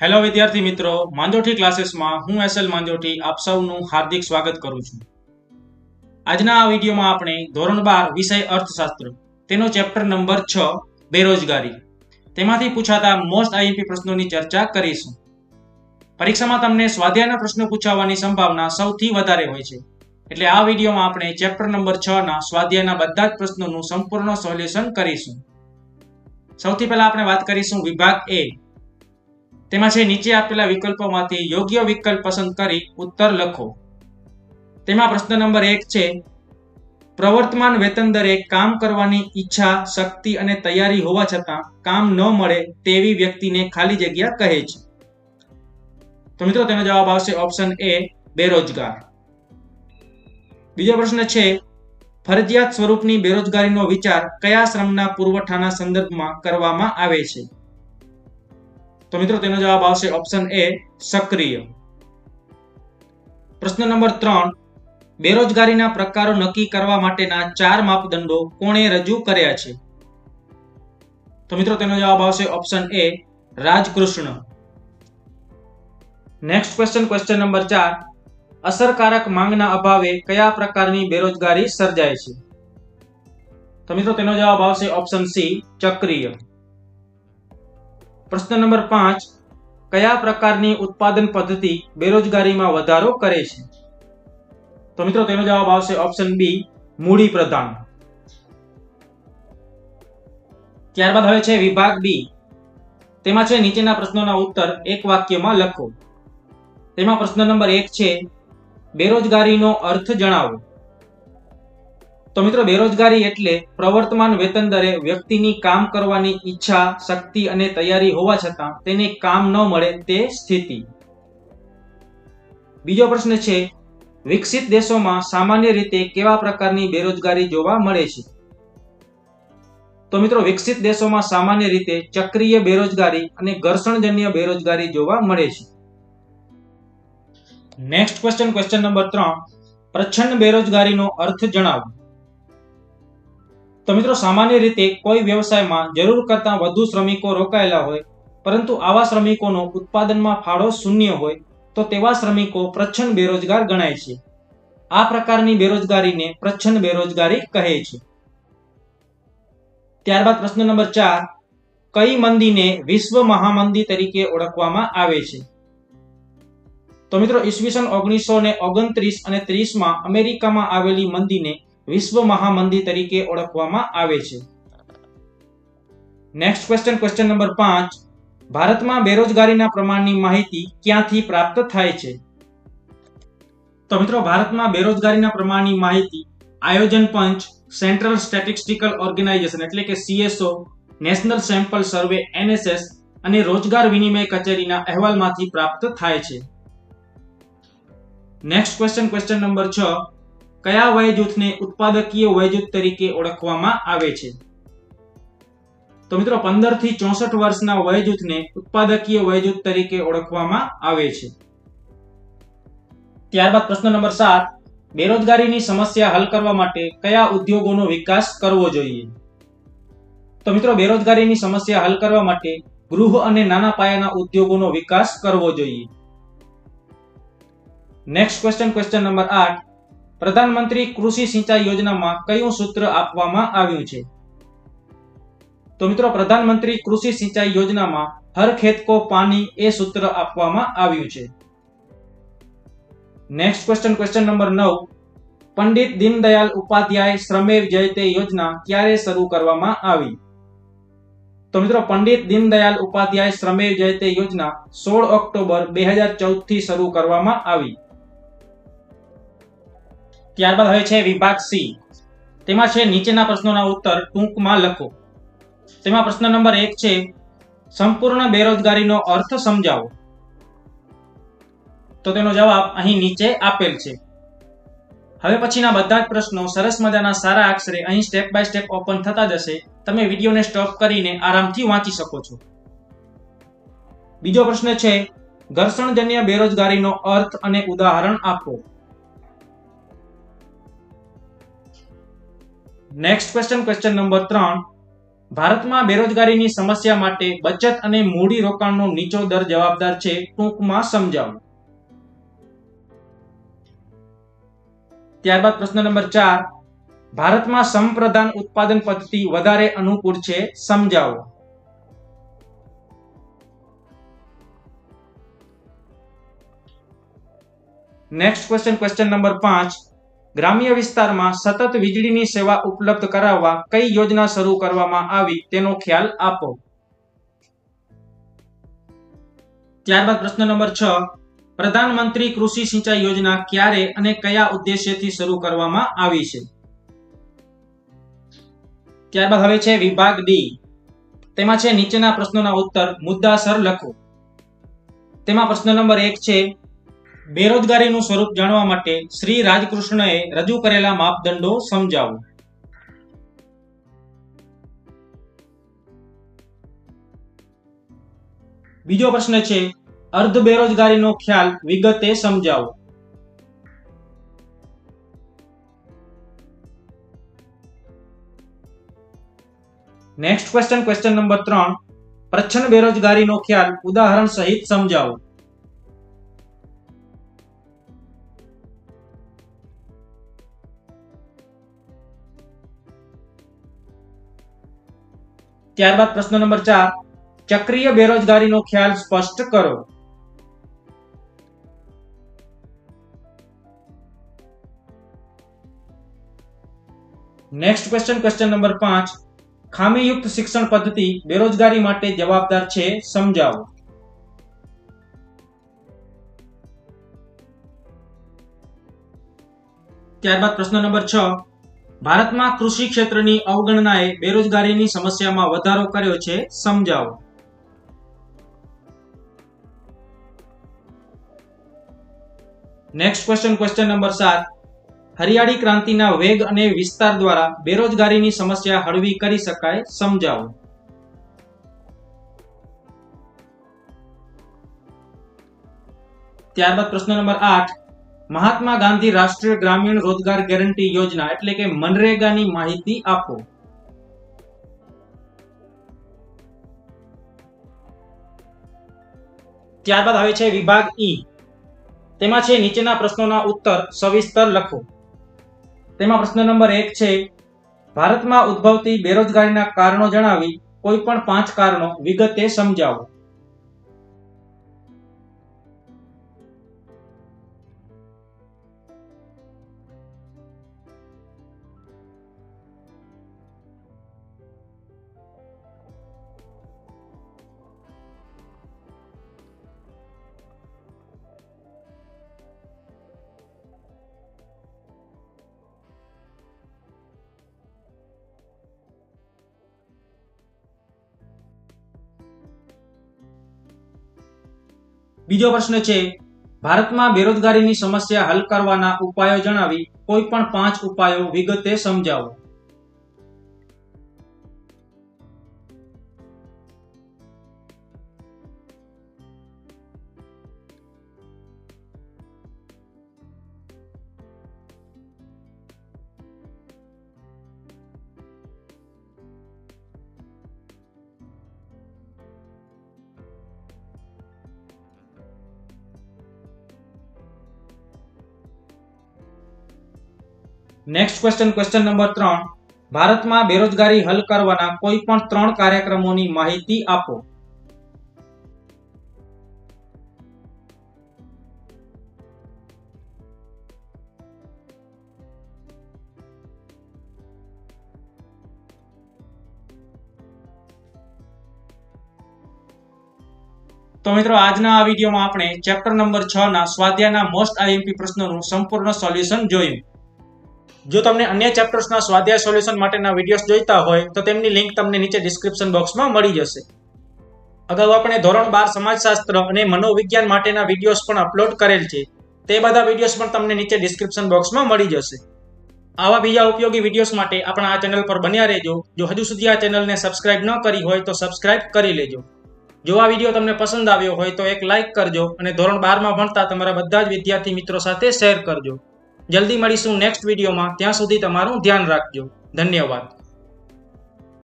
Hello વિદ્યાર્થી મિત્રો. માંજોઠી ક્લાસીસમાં હું એસએલ માંજોઠી આપ સૌનું હાર્દિક સ્વાગત કરું છું. આજના આ વિડીયોમાં આપણે ધોરણ બાર વિષય અર્થશાસ્ત્ર, તેનો ચેપ્ટર નંબર છ, બેરોજગારી. તેમાંથી પૂછાતા મોસ્ટ આઈએમપી પ્રશ્નોની ચર્ચા કરીશું. પરીક્ષામાં તમને સ્વાધ્યાયના પ્રશ્નો પૂછાવાની સંભાવના સૌથી વધારે હોય છે. એટલે આ વિડીયોમાં આપણે ચેપ્ટર નંબર છ ના સ્વાધ્યાયના બધા જ પ્રશ્નોનું સંપૂર્ણ સોલ્યુશન કરીશું. સૌથી પહેલા આપણે વાત કરીશું વિભાગ એ. તેમાં છે, નીચે આપેલા વિકલ્પોમાંથી યોગ્ય વિકલ્પ પસંદ કરી ઉત્તર લખો. તેમાં પ્રશ્ન નંબર એક છે, પ્રવર્તમાન વેતન દરે કામ કરવાની ઈચ્છા, શક્તિ અને તૈયારી હોવા છતાં કામ ન મળે તેવી વ્યક્તિને ખાલી જગ્યા કહે છે. તો મિત્રો, તેનો જવાબ આવશે ઓપ્શન એ, બેરોજગાર. બીજો પ્રશ્ન છે, ફરજિયાત સ્વરૂપની બેરોજગારીનો વિચાર કયા શ્રમના પુરવઠાના સંદર્ભમાં કરવામાં આવે છે? તો મિત્રો, તેનો જવાબ આવશે ઓપ્શન એ સક્રિય. પ્રશ્ન નંબર ત્રણ, બેરોજગારીના પ્રકારો નક્કી કરવા માટેના ચાર માપદંડો કોણે રજૂ કર્યા છે? તો મિત્રો, તેનો જવાબ આવશે option A Rajkrishna. Next question question number ચાર, અસરકારક માંગના અભાવે કયા પ્રકારની બેરોજગારી સર્જાય છે? તો મિત્રો, તેનો જવાબ આવશે ઓપ્શન સી ચક્રીય. પ્રશ્ન નંબર પાંચ, કયા પ્રકારની ઉત્પાદન પદ્ધતિ બેરોજગારીમાં વધારો કરે છે? તો મિત્રો, તેનો જવાબ આવશે ઓપ્શન બી મૂડી પ્રધાન ત્યારબાદ હવે છે વિભાગ બી તેમાં છે નીચેના પ્રશ્નોના ઉત્તર એક વાક્યમાં લખો. તેમાં પ્રશ્ન નંબર એક છે, બેરોજગારીનો અર્થ જણાવો. તો મિત્રો, બેરોજગારી એટલે પ્રવર્તમાન વેતન દરે વ્યક્તિની કામ કરવાની ઈચ્છા, શક્તિ અને તૈયારી હોવા છતાં તેને કામ ન મળે તે સ્થિતિ. બીજો પ્રશ્ન છે, વિકસિત દેશોમાં સામાન્ય રીતે કેવા પ્રકારની બેરોજગારી જોવા મળે છે? તો મિત્રો, વિકસિત દેશોમાં સામાન્ય રીતે ચક્રીય બેરોજગારી અને ઘર્ષણજન્ય બેરોજગારી જોવા મળે છે. નેક્સ્ટ ક્વેશ્ચન ક્વેશ્ચન નંબર ત્રણ. પ્રચ્છન્ન બેરોજગારીનો અર્થ જણાવો. તો મિત્રો, સામાન્ય રીતે કોઈ વ્યવસાયમાં જરૂર કરતાં વધુ શ્રમિકો રોકાયેલા હોય, પરંતુ આવા શ્રમિકોનો ઉત્પાદનમાં ફાળો શૂન્ય હોય, તો તેવા શ્રમિકો પ્રચ્છન્ન બેરોજગાર ગણાય છે. આ પ્રકારની બેરોજગારીને પ્રચ્છન્ન બેરોજગારી કહે છે. ત્યારબાદ પ્રશ્ન નંબર ચાર, કઈ મંદીને વિશ્વ મહામંદી તરીકે ઓળખવામાં આવે છે? તો મિત્રો, ઈસવીસન ઓગણીસો ને ઓગણત્રીસ અને ત્રીસમાં અમેરિકામાં આવેલી મંદીને વિશ્વ મહામંદી તરીકે ઓળખવામાં આવે છે. નેક્સ્ટ ક્વેશ્ચન ક્વેશ્ચન નંબર પાંચ. ભારતમાં બેરોજગારીના પ્રમાણની માહિતી ક્યાંથી પ્રાપ્ત થાય છે? તો મિત્રો, ભારતમાં બેરોજગારીના પ્રમાણની માહિતી આયોજન પંચ સેન્ટ્રલ સ્ટેટિસ્ટિકલ ઓર્ગેનાઇઝેશન એટલે કે CSO national sample survey NSS અને રોજગાર વિનિમય કચેરીના અહેવાલમાંથી પ્રાપ્ત થાય છે. નેક્સ્ટ ક્વેશ્ચન ક્વેશ્ચન નંબર છ. કયા વય જૂથને ઉત્પાદકીય વય જૂથ તરીકે ઓળખવામાં આવે છે? તો મિત્રો પંદરથી ચોસઠ વર્ષના વય જૂથને ઉત્પાદકીય વય જૂથ તરીકે ઓળખવામાં આવે છે. ત્યારબાદ પ્રશ્ન નંબર સાત, બેરોજગારીની સમસ્યા હલ કરવા માટે કયા ઉદ્યોગોનો વિકાસ કરવો જોઈએ? તો મિત્રો, બેરોજગારીની સમસ્યા હલ કરવા માટે ગૃહ અને નાના પાયાના ઉદ્યોગોનો વિકાસ કરવો જોઈએ. નેક્સ્ટ ક્વેશ્ચન ક્વેશ્ચન નંબર આઠ. પ્રધાનમંત્રી કૃષિ સિંચાઈ યોજનામાં કયું સૂત્ર આપવામાં આવ્યું છે? તો મિત્રો, પ્રધાનમંત્રી કૃષિ સિંચાઈ યોજનામાં હર ખેત કો પાણી એ સૂત્ર આપવામાં આવ્યું છે. નેક્સ્ટ ક્વેશ્ચન ક્વેશ્ચન નંબર નવ. પંડિત દીનદયાલ ઉપાધ્યાય શ્રમેવ જયતે યોજના ક્યારે શરૂ કરવામાં આવી? તો મિત્રો, પંડિત દીનદયાલ ઉપાધ્યાય શ્રમેવ જયતે યોજના સોળ ઓક્ટોબર બે હજાર ચૌદથી શરૂ કરવામાં આવી. ત્યારબાદ હવે છે વિભાગ સી. તેમાં છે નીચેના પ્રશ્નોના ઉત્તર ટૂંકમાં લખો. તેમાં પ્રશ્ન નંબર એક છે, સંપૂર્ણ બેરોજગારીનો અર્થ સમજાવો. તો તેનો જવાબ અહીં નીચે આપેલ છે. હવે પછીના બધા જ પ્રશ્નો સરસ મજાના સારા અક્ષરે અહીં સ્ટેપ બાય સ્ટેપ ઓપન થતા જશે. તમે વિડીયોને સ્ટોપ કરીને આરામથી વાંચી શકો છો. બીજો પ્રશ્ન છે, ઘર્ષણજન્ય બેરોજગારીનો અર્થ અને ઉદાહરણ આપો. નેક્સ્ટ ક્વેશ્ચન ક્વેશ્ચન નંબર ત્રણ. ભારતમાં બેરોજગારીની સમસ્યા માટે બચત અને મૂડી રોકાણનો નીચો દર જવાબદાર છે, ટૂંકમાં સમજાવો. ત્યારબાદ પ્રશ્ન નંબર ચાર. ભારતમાં સમપ્રધાન ઉત્પાદન પદ્ધતિ વધારે અનુકૂળ છે, સમજાવો. નેક્સ્ટ ક્વેશ્ચન ક્વેશ્ચન નંબર પાંચ. ગ્રામ્ય વિસ્તારમાં સતત વીજળીની સેવા ઉપલબ્ધ કરાવવા કઈ યોજના શરૂ કરવામાં આવી તેનો ખ્યાલ આપો. ત્યારબાદ પ્રશ્ન નંબર છ. પ્રધાનમંત્રી કૃષિ સિંચાઈ યોજના ક્યારે અને કયા ઉદ્દેશ્યથી શરૂ કરવામાં આવી છે? ત્યારબાદ હવે છે વિભાગ ડી. તેમાં છે નીચેના પ્રશ્નોના ઉત્તર. મુદ્દાસર લખો. તેમાં પ્રશ્ન નંબર એક છે બેરોજગારીનું સ્વરૂપ જાણવા માટે શ્રી રાજકૃષ્ણએ રજૂ કરેલા માપદંડો સમજાવો. બીજો પ્રશ્ન છે, અર્ધ બેરોજગારીનો ખ્યાલ વિગતે સમજાવો. નેક્સ્ટ ક્વેશ્ચન ક્વેશ્ચન નંબર ત્રણ. પ્રચ્છન્ન બેરોજગારીનો ખ્યાલ ઉદાહરણ સહિત સમજાવો. ત્યારબાદ પ્રશ્ન નંબર ચાર, ચક્રીય બેરોજગારીનો ખ્યાલ સ્પષ્ટ કરો. નેક્સ્ટ ક્વેશ્ચન ક્વેશ્ચન નંબર પાંચ, ખામીયુક્ત શિક્ષણ પદ્ધતિ બેરોજગારી માટે જવાબદાર છે સમજાવો. ત્યારબાદ પ્રશ્ન નંબર છ ભારતમાં કૃષિ ક્ષેત્રની અવગણનાએ બેરોજગારીની સમસ્યામાં વધારો કર્યો છે, સમજાવો. નેક્સ્ટ ક્વેશ્ચન ક્વેશ્ચન નંબર સાત. હરિયાળી ક્રાંતિના વેગ અને વિસ્તાર દ્વારા બેરોજગારીની સમસ્યા હળવી કરી શકાય, સમજાવો. ત્યારબાદ પ્રશ્ન નંબર આઠ. મહાત્મા ગાંધી રાષ્ટ્રીય ગ્રામીણ રોજગાર ગેરંટી યોજના એટલે કે મનરેગાની માહિતી આપો. ત્યારબાદ આવે છે વિભાગ ઈ. તેમાં છે નીચેના પ્રશ્નોના ઉત્તર સવિસ્તર લખો. તેમાં પ્રશ્ન નંબર એક છે, ભારતમાં ઉદ્ભવતી બેરોજગારીના કારણો જણાવી કોઈ પણ પાંચ કારણો વિગતે સમજાવો. બીજો પ્રશ્ન છે, ભારતમાં બેરોજગારીની સમસ્યા હલ કરવાના ઉપાયો જણાવી કોઈ પણ પાંચ ઉપાયો વિગતે સમજાવો. નેક્સ્ટ ક્વેશ્ચન ક્વેશ્ચન નંબર ત્રણ. ભારતમાં બેરોજગારી હલ કરવાના કોઈ પણ ત્રણ કાર્યક્રમોની માહિતી આપો. તો મિત્રો, આજના આ વિડીયોમાં આપણે ચેપ્ટર નંબર છ ના સ્વાધ્યાયના મોસ્ટ આઈએમપી પ્રશ્નોનું સંપૂર્ણ સોલ્યુશન જોયું. જો તમને અન્ય ચેપ્ટર્સના સ્વાધ્યાય સોલ્યુશન માટેના વિડીયોઝ જોઈતા હોય, તો તેમની લિંક તમને નીચે ડિસ્ક્રિપ્શન બોક્સમાં મળી જશે. અગાઉ આપણે ધોરણ બાર સમાજશાસ્ત્ર અને મનોવિજ્ઞાન માટેના વિડીયોઝ પણ અપલોડ કરેલ છે. તે બધા વિડીયોઝ પણ તમને નીચે ડિસ્ક્રિપ્શન બોક્સમાં મળી જશે. આવા બીજા ઉપયોગી વિડીયોઝ માટે આપણા આ ચેનલ પર બન્યા રહેજો. જો હજુ સુધી આ ચેનલને સબસ્ક્રાઇબ ન કરી હોય, તો સબસ્ક્રાઇબ કરી લેજો. જો આ વીડિયો તમને પસંદ આવ્યો હોય, તો એક લાઇક કરજો અને ધોરણ બારમાં ભણતા તમારા બધા જ વિદ્યાર્થી મિત્રો સાથે શેર કરજો. જલ્દી મળીશું નેક્સ્ટ વિડીયોમાં ત્યાં સુધી તમારું ધ્યાન રાખજો. ધન્યવાદ.